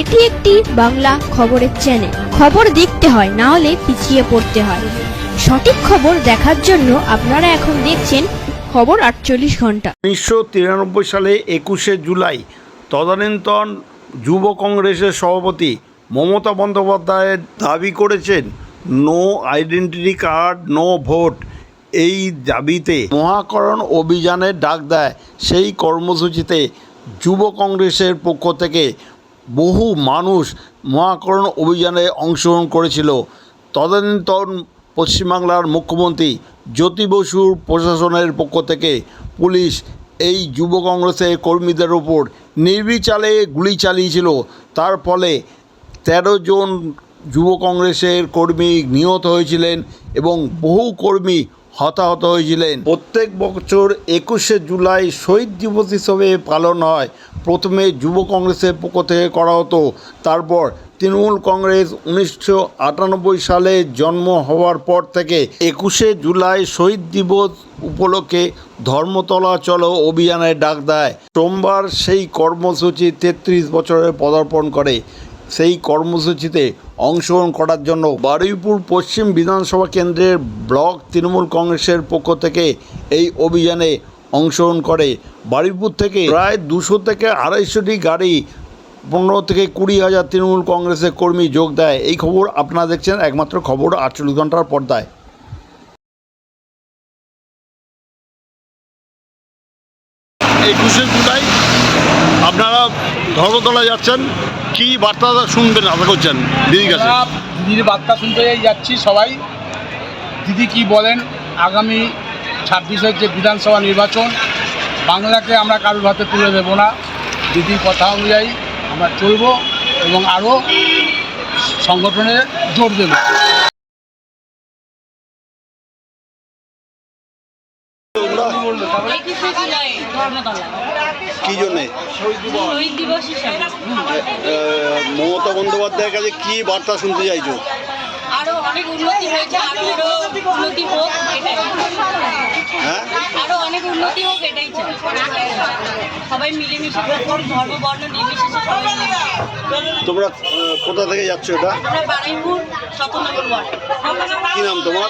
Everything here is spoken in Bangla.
এটি একটি বাংলা খবরের চ্যানেল খবর দেখতে হয়, না হলে পিছিয়ে পড়তে হয়। সঠিক খবর দেখার জন্য আপনারা এখন দেখছেন খবর আটচল্লিশ ঘণ্টা। উনিশশো তিরানব্বই সালে একুশে জুলাই তদানীন্তন যুব কংগ্রেসের সভাপতি মমতা বন্দ্যোপাধ্যায় দাবি করেছেন, no identity card, no vote. এই দাবিতে মহাকরণ অভিযানের ডাক দেয় সেই কর্মসূচিতে যুব কংগ্রেসের পক্ষ থেকে বহু মানুষ মহাকরণ অভিযানে অংশগ্রহণ করেছিল। তদানীন্তন পশ্চিমবাংলার মুখ্যমন্ত্রী জ্যোতি বসুর প্রশাসনের পক্ষ থেকে পুলিশ এই যুব কংগ্রেসের কর্মীদের ওপর নির্বিচালে গুলি চালিয়েছিল। তার ফলে তেরো জন যুব কংগ্রেসের কর্মী নিহত হয়েছিলেন এবং বহু কর্মী হতাহত হয়েছিলেন। প্রত্যেক বছর একুশে জুলাই শহীদ দিবস হিসেবে পালন হয়। প্রথমে যুব কংগ্রেসের পক্ষ থেকে করা হতো। তারপর তৃণমূল কংগ্রেস উনিশশো আটানব্বই সালে জন্ম হওয়ার পর থেকে একুশে জুলাই শহীদ দিবস উপলক্ষে ধর্মতলা চলো অভিযানের ডাক দেয়। সোমবার সেই কর্মসূচি তেত্রিশ বছরে পদার্পণ করে। সেই কর্মসূচিতে অংশগ্রহণ করার জন্য বারুইপুর পশ্চিম বিধানসভা কেন্দ্রের ব্লক তৃণমূল কংগ্রেসের পক্ষ থেকে এই অভিযানে অংশগ্রহণ করে। বারুইপুর থেকে প্রায় দুশো থেকে আড়াইশোটি গাড়ি, পনেরো থেকে কুড়ি হাজার তৃণমূল কংগ্রেসের কর্মী যোগ দেয়। এই খবর আপনারা দেখছেন একমাত্র খবর আটচল্লিশ ঘণ্টার পর্দায়। একুশে জুলাই আপনারা ধর্মতলা যাচ্ছেন। কি বার্তা শুনবেন, আশা করছেন? দিদির কাছে। দিদির বার্তা শুনতে যাচ্ছি সবাই। দিদি কি বলেন, আগামী ছাব্বিশের যে বিধানসভা নির্বাচন। বাংলাকে আমরা কারোর হাতে তুলে দেব না। দিদির কথা অনুযায়ী আমরা চলব এবং আরও সংগঠনে জোর দেব। কি জন্যে? মমতা বন্দ্যোপাধ্যায়ের কাছে কি বার্তা শুনতে চাইছো? আরও অনেক উন্নতি হয়েছে আরও আরও উন্নতি হোক এটাই। হ্যাঁ? আরও অনেক উন্নতি হোক এটাই চাই। সবাই মিলেমিশে ধর্ম বর্ণ নির্বিশেষে তোমরা কোথা থেকে যাচ্ছ এটা? আমরা বারুইপুর শত কি নাম তোমার?